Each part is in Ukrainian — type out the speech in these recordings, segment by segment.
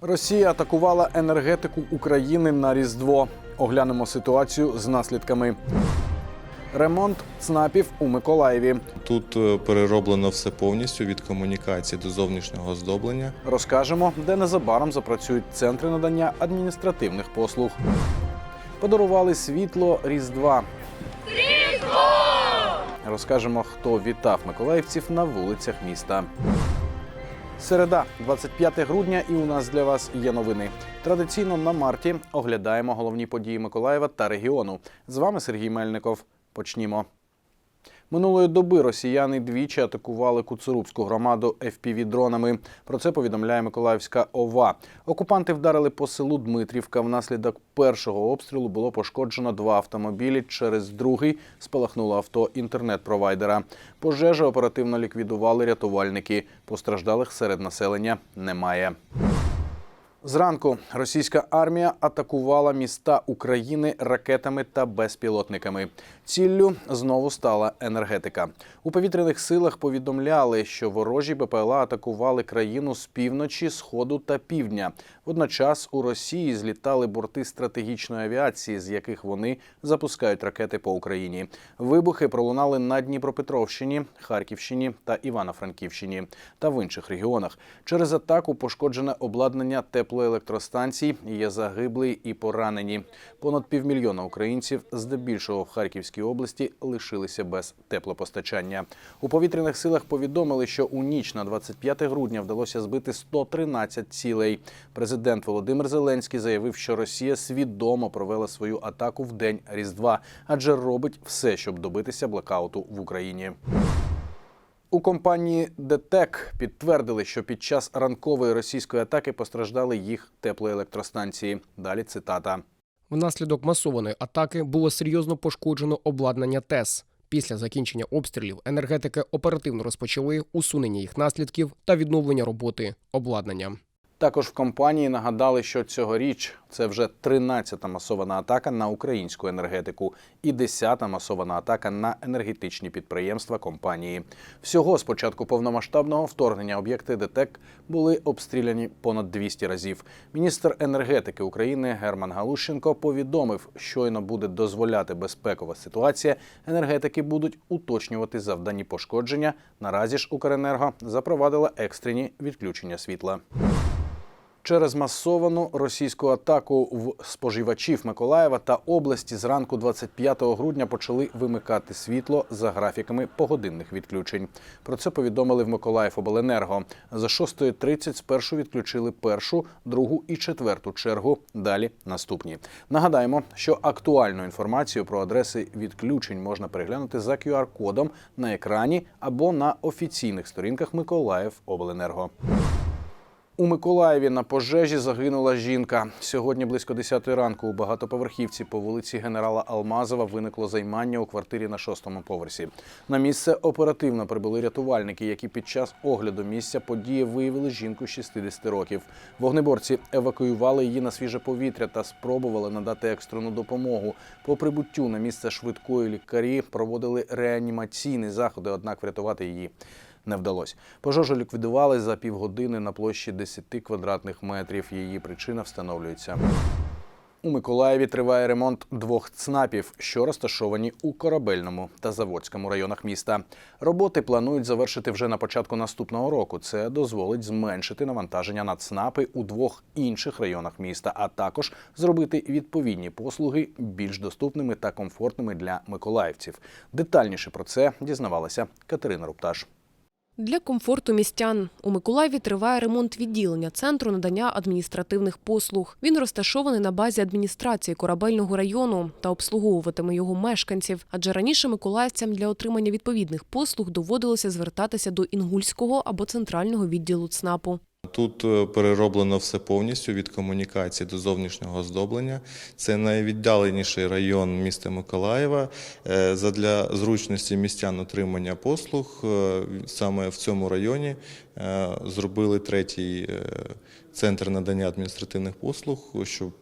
Росія атакувала енергетику України на Різдво. Оглянемо ситуацію з наслідками. Ремонт ЦНАПів у Миколаєві. Тут е, перероблено все повністю від комунікації до зовнішнього оздоблення. Розкажемо, де незабаром запрацюють центри надання адміністративних послуг. Подарували світло Різдва. Різдво! Розкажемо, хто вітав миколаївців на вулицях міста. Середа, 25 грудня, і у нас для вас є новини. Традиційно на марті оглядаємо головні події Миколаєва та регіону. З вами Сергій Мельников. Почнімо. Минулої доби росіяни двічі атакували Куцурубську громаду FPV-дронами. Про це повідомляє Миколаївська ОВА. Окупанти вдарили по селу Дмитрівка. Внаслідок першого обстрілу було пошкоджено два автомобілі. Через другий спалахнуло авто інтернет-провайдера. Пожежу оперативно ліквідували рятувальники. Постраждалих серед населення немає. Зранку російська армія атакувала міста України ракетами та безпілотниками. Ціллю знову стала енергетика. У повітряних силах повідомляли, що ворожі БПЛА атакували країну з півночі, сходу та півдня. Водночас у Росії злітали борти стратегічної авіації, з яких вони запускають ракети по Україні. Вибухи пролунали на Дніпропетровщині, Харківщині та Івано-Франківщині та в інших регіонах. Через атаку пошкоджене обладнання теплоелектростанцій є загиблі і поранені. Понад півмільйона українців, здебільшого в Харківській області, лишилися без теплопостачання. У повітряних силах повідомили, що у ніч на 25 грудня вдалося збити 113 цілей. Президент Володимир Зеленський заявив, що Росія свідомо провела свою атаку в день Різдва, адже робить все, щоб добитися блокауту в Україні. У компанії ДТЕК підтвердили, що під час ранкової російської атаки постраждали їх теплоелектростанції. Далі цитата. Внаслідок масованої атаки було серйозно пошкоджено обладнання ТЕС. Після закінчення обстрілів енергетики оперативно розпочали усунення їх наслідків та відновлення роботи обладнання. Також в компанії нагадали, що цьогоріч це вже 13-та масована атака на українську енергетику і 10-та масована атака на енергетичні підприємства компанії. Всього з початку повномасштабного вторгнення об'єкти ДТЕК були обстріляні понад 200 разів. Міністр енергетики України Герман Галущенко повідомив, щойно буде дозволяти безпекова ситуація. Енергетики будуть уточнювати завдані пошкодження. Наразі ж Укренерго запровадила екстрені відключення світла. Через масовану російську атаку в споживачів Миколаєва та області зранку 25 грудня почали вимикати світло за графіками погодинних відключень. Про це повідомили в Миколаївобленерго. За 6.30 спершу відключили першу, другу і четверту чергу. Далі наступні. Нагадаємо, що актуальну інформацію про адреси відключень можна переглянути за QR-кодом на екрані або на офіційних сторінках Миколаївобленерго. У Миколаєві на пожежі загинула жінка. Сьогодні близько 10 ранку у багатоповерхівці по вулиці генерала Алмазова виникло займання у квартирі на шостому поверсі. На місце оперативно прибули рятувальники, які під час огляду місця події виявили жінку 60 років. Вогнеборці евакуювали її на свіже повітря та спробували надати екстрену допомогу. По прибуттю на місце швидкої лікарі проводили реанімаційні заходи, однак врятувати її не вдалося. Пожежу ліквідували за півгодини на площі 10 квадратних метрів. Її причина встановлюється. У Миколаєві триває ремонт двох ЦНАПів, що розташовані у корабельному та заводському районах міста. Роботи планують завершити вже на початку наступного року. Це дозволить зменшити навантаження на ЦНАПи у двох інших районах міста, а також зробити відповідні послуги більш доступними та комфортними для миколаївців. Детальніше про це дізнавалася Катерина Рупташ. Для комфорту містян у Миколаєві триває ремонт відділення центру надання адміністративних послуг. Він розташований на базі адміністрації корабельного району та обслуговуватиме його мешканців. Адже раніше миколаївцям для отримання відповідних послуг доводилося звертатися до інгульського або центрального відділу ЦНАПу. Тут е, перероблено все повністю від комунікації до зовнішнього оздоблення. Це найвіддаленіший район міста Миколаєва. Е, Задля зручності містян отримання послуг е, саме в цьому районі зробили третій центр надання адміністративних послуг, щоб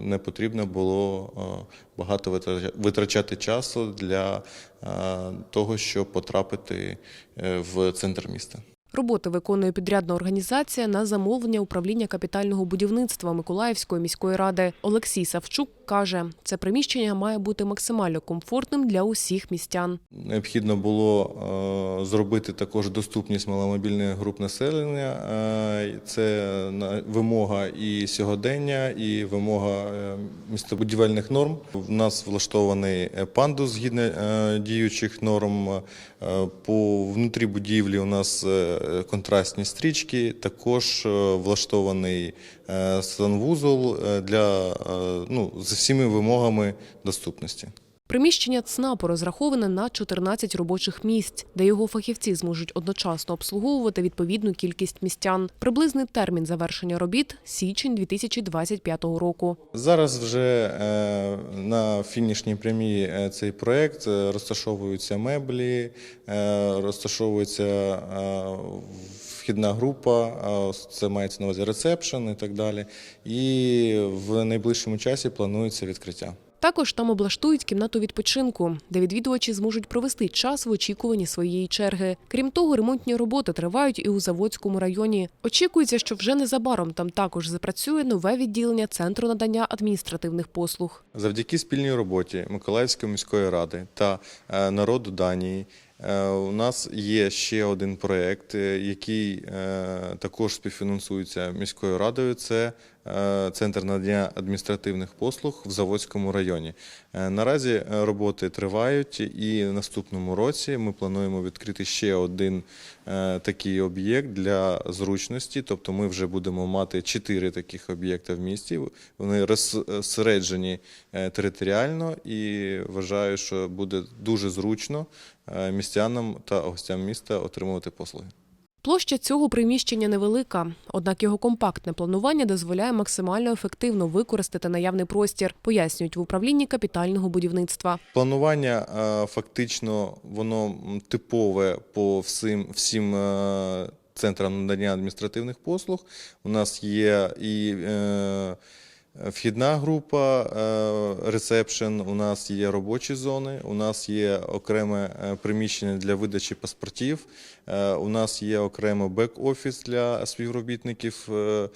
не потрібно було багато витрача- витрачати часу для того, щоб потрапити в центр міста. Роботи виконує підрядна організація на замовлення управління капітального будівництва Миколаївської міської ради. Олексій Савчук каже, це приміщення має бути максимально комфортним для усіх містян. Необхідно було е, зробити також доступність маломобільних груп населення. Е, Це вимога і сьогодення, і вимога е, містобудівельних норм. У нас влаштований пандус згідно діючих норм. По внутрі будівлі у нас контрастні стрічки. Також е, влаштований е, санвузол е, для ну, з всіми вимогами доступності. Приміщення ЦНАПу розраховане на 14 робочих місць, де його фахівці зможуть одночасно обслуговувати відповідну кількість містян. Приблизний термін завершення робіт січень 2025 року. Зараз вже е, на фінішній прямій е, цей проект е, розташовуються меблі, розташовується вхідна група, це мається на увазі ресепшн і так далі. І в найближчому часі планується відкриття. Також там облаштують кімнату відпочинку, де відвідувачі зможуть провести час в очікуванні своєї черги. Крім того, ремонтні роботи тривають і у Заводському районі. Очікується, що вже незабаром там також запрацює нове відділення центру надання адміністративних послуг. Завдяки спільній роботі Миколаївської міської ради та е, народу Данії у нас є ще один проєкт, е, який е, також співфінансується міською радою. Це е, центр надання адміністративних послуг в Заводському районі. Е, Наразі е, роботи тривають, і наступному році ми плануємо відкрити ще один е, такий об'єкт для зручності. Тобто, ми вже будемо мати чотири таких об'єкти в місті. Вони розсереджені е, територіально і вважаю, що буде дуже зручно е, містянам та гостям міста отримувати послуги. Площа цього приміщення невелика, однак його компактне планування дозволяє максимально ефективно використати наявний простір, пояснюють в управлінні капітального будівництва. Планування е, фактично воно типове по всім, всім е, центрам надання адміністративних послуг. У нас є і е, вхідна група, е, ресепшн, у нас є робочі зони, у нас є окреме е, приміщення для видачі паспортів, у нас є окремо бек-офіс для співробітників е,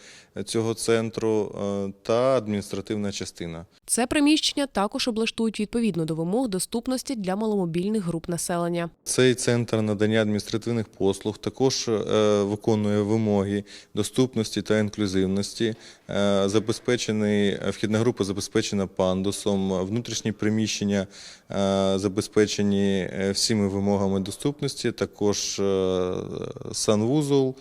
цього центру е, та адміністративна частина. Це приміщення також облаштують відповідно до вимог доступності для маломобільних груп населення. Цей центр надання адміністративних послуг також е, виконує вимоги доступності та інклюзивності. Е, забезпечений вхідна група забезпечена пандусом, внутрішні приміщення е, забезпечені е, всіми вимогами доступності, також е, санвузол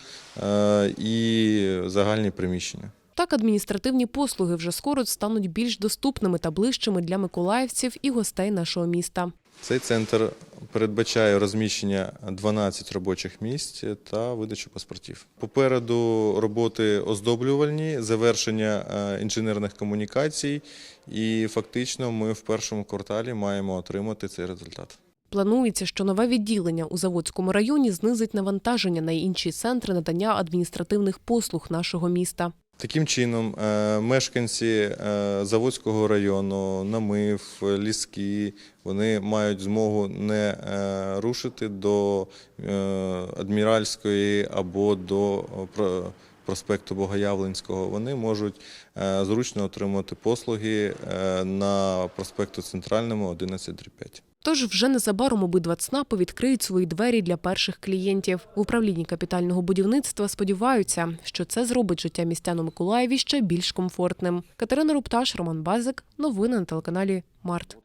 е, і загальні приміщення. Так, адміністративні послуги вже скоро стануть більш доступними та ближчими для миколаївців і гостей нашого міста. Цей центр передбачає розміщення 12 робочих місць та видачу паспортів. Попереду роботи оздоблювальні, завершення е, інженерних комунікацій, і фактично ми в першому кварталі маємо отримати цей результат. Планується, що нове відділення у Заводському районі знизить навантаження на інші центри надання адміністративних послуг нашого міста. Таким чином, е, мешканці е, Заводського району, намив, ліски, вони мають змогу не е, рушити до Адміральської або до проспекту Богоявленського. Вони можуть зручно отримати послуги на проспекту Центральному 11-5. Тож вже незабаром обидва ЦНАПи відкриють свої двері для перших клієнтів. В управлінні капітального будівництва сподіваються, що це зробить життя містян у Миколаєві ще більш комфортним. Катерина Рупташ, Роман Базик. Новини на телеканалі Март.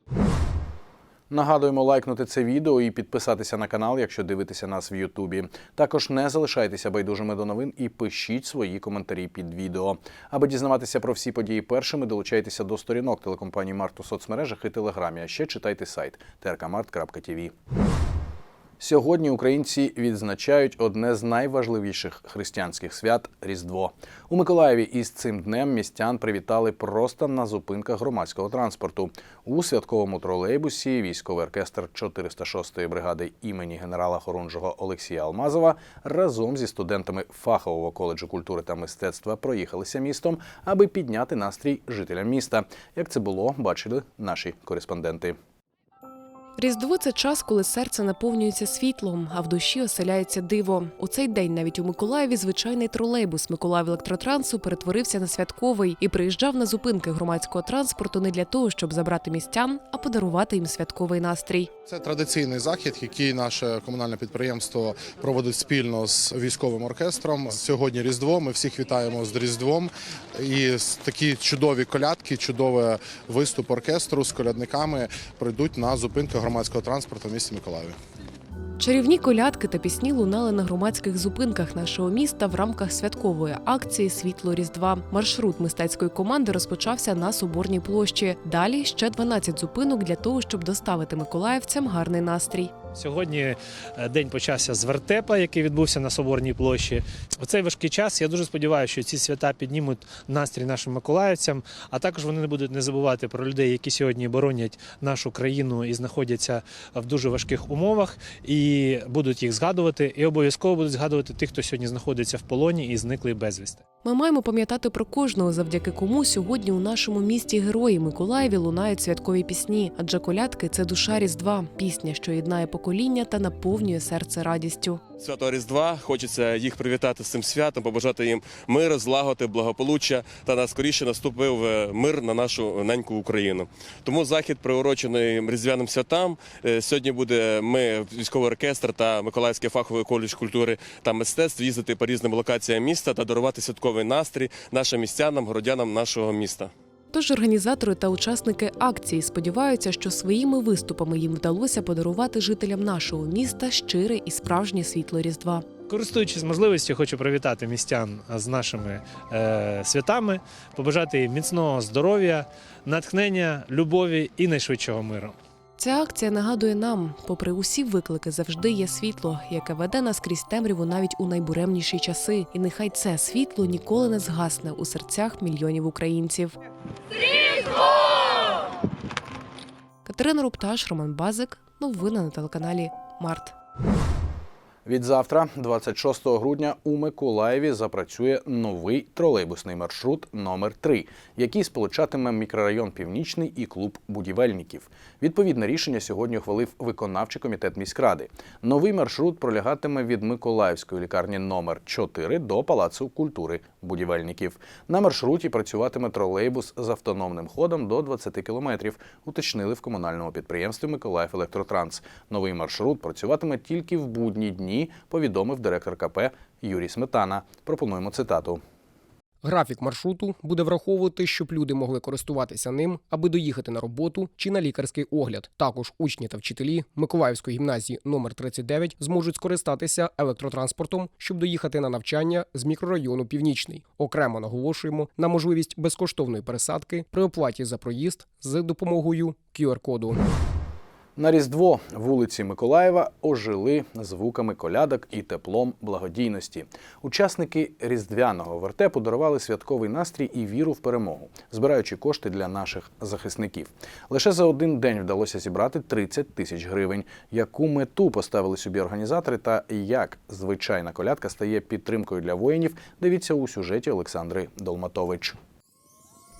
Нагадуємо лайкнути це відео і підписатися на канал, якщо дивитеся нас в Ютубі. Також не залишайтеся байдужими до новин і пишіть свої коментарі під відео. Аби дізнаватися про всі події першими, долучайтеся до сторінок телекомпанії Март у соцмережах і телеграмі. А ще читайте сайт trkmart.tv. Сьогодні українці відзначають одне з найважливіших християнських свят Різдво. У Миколаєві із цим днем містян привітали просто на зупинках громадського транспорту. У святковому тролейбусі військовий оркестр 406-ї бригади імені генерала Хорунжого Олексія Алмазова разом зі студентами фахового коледжу культури та мистецтва проїхалися містом, аби підняти настрій жителям міста. Як це було, бачили наші кореспонденти. Різдво це час, коли серце наповнюється світлом, а в душі оселяється диво. У цей день навіть у Миколаєві звичайний тролейбус Миколаїв електротрансу перетворився на святковий і приїжджав на зупинки громадського транспорту не для того, щоб забрати містян, а подарувати їм святковий настрій. Це традиційний захід, який наше комунальне підприємство проводить спільно з військовим оркестром. Сьогодні Різдво. Ми всіх вітаємо з Різдвом. І такі чудові колядки, чудовий виступ оркестру з колядниками прийдуть на зупинку громадського транспорту в місті Миколаєві. Чарівні колядки та пісні лунали на громадських зупинках нашого міста в рамках святкової акції Світло Різдва. Маршрут мистецької команди розпочався на Соборній площі. Далі ще 12 зупинок для того, щоб доставити миколаївцям гарний настрій. Сьогодні е, день почався з вертепа, який відбувся на Соборній площі. У цей важкий час я дуже сподіваюся, що ці свята піднімуть настрій нашим миколаївцям, а також вони не будуть не забувати про людей, які сьогодні боронять нашу країну і знаходяться в дуже важких умовах, і будуть їх згадувати, і обов'язково будуть згадувати тих, хто сьогодні знаходиться в полоні і зниклий безвісти. Ми маємо пам'ятати про кожного, завдяки кому сьогодні у нашому місті герої Миколаєві лунають святкові пісні. Адже колядки це душа Різдва, пісня, що єднає покоління та наповнює серце радістю. Святого Різдва. Хочеться їх привітати з цим святом, побажати їм миру, злагоди, благополуччя та наскоріше наступив е, мир на нашу неньку Україну. Тому захід приурочений різдвяним святам. Е, Сьогодні буде ми, військовий оркестр та Миколаївський фаховий коледж культури та мистецтв їздити по різним локаціям міста та дарувати святковий настрій нашим містянам, городянам нашого міста. Тож організатори та учасники акції сподіваються, що своїми виступами їм вдалося подарувати жителям нашого міста щире і справжнє світло Різдва. Користуючись можливістю, хочу привітати містян з нашими е, святами, побажати їм міцного здоров'я, натхнення, любові і найшвидшого миру. Ця акція нагадує нам, попри усі виклики, завжди є світло, яке веде нас крізь темряву навіть у найбуремніші часи. І нехай це світло ніколи не згасне у серцях мільйонів українців. Катерина Рупташ, Роман Базик. Новини на телеканалі Март. Від завтра, 26 грудня, у Миколаєві запрацює новий тролейбусний маршрут номер 3 який сполучатиме мікрорайон Північний і клуб будівельників. Відповідне рішення сьогодні ухвалив виконавчий комітет міськради. Новий маршрут пролягатиме від Миколаївської лікарні номер 4 до Палацу культури будівельників. На маршруті працюватиме тролейбус з автономним ходом до 20 кілометрів. Уточнили в комунальному підприємстві Миколаїв Електротранс. Новий маршрут працюватиме тільки в будні дні, повідомив директор КП Юрій Сметана. Пропонуємо цитату. Графік маршруту буде враховувати, щоб люди могли користуватися ним, аби доїхати на роботу чи на лікарський огляд. Також учні та вчителі Миколаївської гімназії номер 39 зможуть скористатися електротранспортом, щоб доїхати на навчання з мікрорайону Північний. Окремо наголошуємо на можливість безкоштовної пересадки при оплаті за проїзд з допомогою QR-коду. На Різдво вулиці Миколаєва ожили звуками колядок і теплом благодійності. Учасники різдвяного вертепу дарували святковий настрій і віру в перемогу, збираючи кошти для наших захисників. Лише за один день вдалося зібрати 30 тисяч гривень. Яку мету поставили собі організатори та як звичайна колядка стає підтримкою для воїнів? Дивіться у сюжеті Олександри Долматович.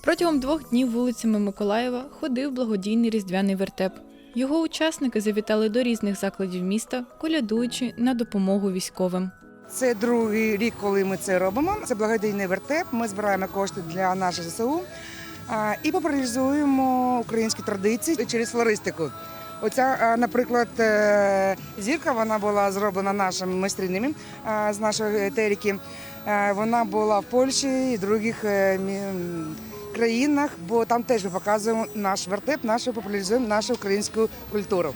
Протягом двох днів вулицями Миколаєва ходив благодійний різдвяний вертеп. Його учасники завітали до різних закладів міста, колядуючи на допомогу військовим. Це другий рік, коли ми це робимо. Це благодійний вертеп. Ми збираємо кошти для наших ЗСУ і популяризуємо українські традиції через флористику. Оця, наприклад, е, зірка вона була зроблена нашими майстринами з нашої терики. Е, Вона була в Польщі і других е, країнах, бо там теж ми показуємо наш вертеп, нашу популяризуємо нашу українську культуру.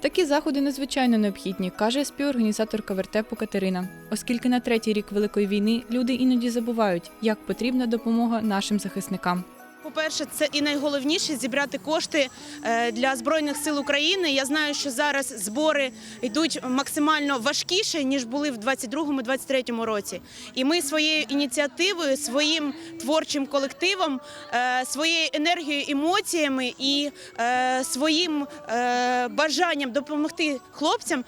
Такі заходи надзвичайно необхідні, каже співорганізаторка вертепу Катерина, оскільки на третій рік Великої війни люди іноді забувають, як потрібна допомога нашим захисникам. По-перше, це і найголовніше зібрати кошти е, для збройних сил України. Я знаю, що зараз збори йдуть максимально важкіше ніж були в 22-23 році. І ми своєю ініціативою, своїм творчим колективом, е, своєю енергією, емоціями і е, своїм бажанням допомогти хлопцям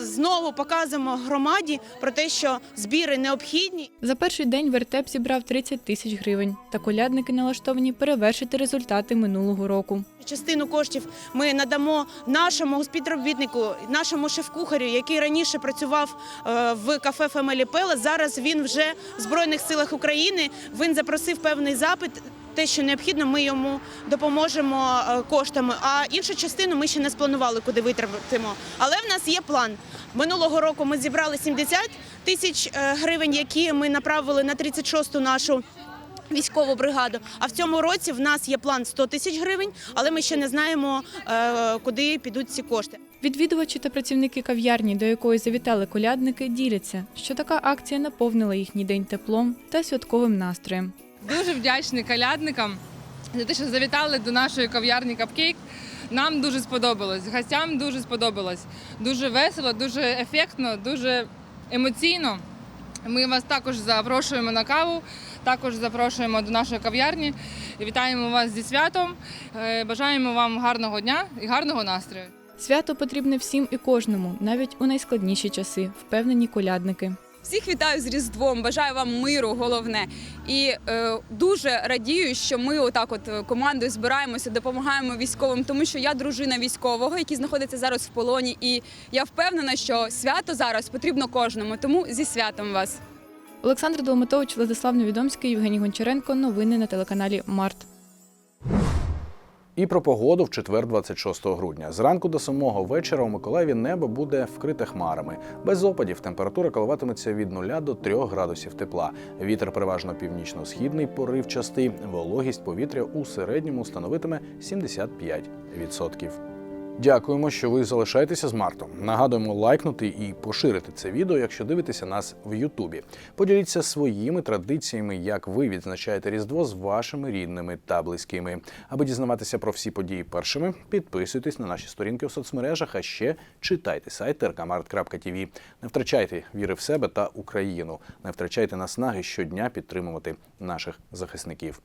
знову показуємо громаді про те, що збіри необхідні. За перший день вертеп зібрав 30 тисяч гривень, та колядники налаштовані налаштовані перевершити результати минулого року. Частину коштів ми надамо нашому співробітнику, нашому шеф-кухарю, який раніше працював е, в кафе Фемелі Пеле. Зараз він вже в Збройних силах України. Він запросив певний запит. Те, що необхідно, ми йому допоможемо е, коштами. А іншу частину ми ще не спланували, куди витратимо. Але в нас є план. Минулого року ми зібрали 70 тисяч е, гривень, які ми направили на 36-ту нашу військову бригаду. А в цьому році в нас є план 100 тисяч гривень, але ми ще не знаємо, е, куди підуть ці кошти. Відвідувачі та працівники кав'ярні, до якої завітали колядники, діляться, що така акція наповнила їхній день теплом та святковим настроєм. Дуже вдячні колядникам за те, що завітали до нашої кав'ярні Капкейк. Нам дуже сподобалось, гостям дуже сподобалось. Дуже весело, дуже ефектно, дуже емоційно. Ми вас також запрошуємо на каву, також запрошуємо до нашої кав'ярні. Вітаємо вас зі святом. Е, Бажаємо вам гарного дня і гарного настрою. Свято потрібне всім і кожному, навіть у найскладніші часи, впевнені колядники. Всіх вітаю з Різдвом, бажаю вам миру, головне. І е, дуже радію, що ми отак, от е, командою збираємося, допомагаємо військовим, тому що я дружина військового, який знаходиться зараз в полоні. І я впевнена, що свято зараз потрібно кожному. Тому зі святом вас. Олександр Долматович, Владислав Невідомський, Євгеній Гончаренко. Новини на телеканалі Март. І про погоду в четвер, 26 грудня. Зранку до самого вечора у Миколаєві небо буде вкрите хмарами. Без опадів температура коливатиметься від 0 до 3 градусів тепла. Вітер переважно північно-східний, поривчастий. Вологість повітря у середньому становитиме 75%. Дякуємо, що ви залишаєтеся з Мартом. Нагадуємо лайкнути і поширити це відео, якщо дивитеся нас в Ютубі. Поділіться своїми традиціями, як ви відзначаєте Різдво з вашими рідними та близькими. Аби дізнаватися про всі події першими, підписуйтесь на наші сторінки у соцмережах, а ще читайте сайт rkmart.tv. Не втрачайте віри в себе та Україну. Не втрачайте наснаги щодня підтримувати наших захисників.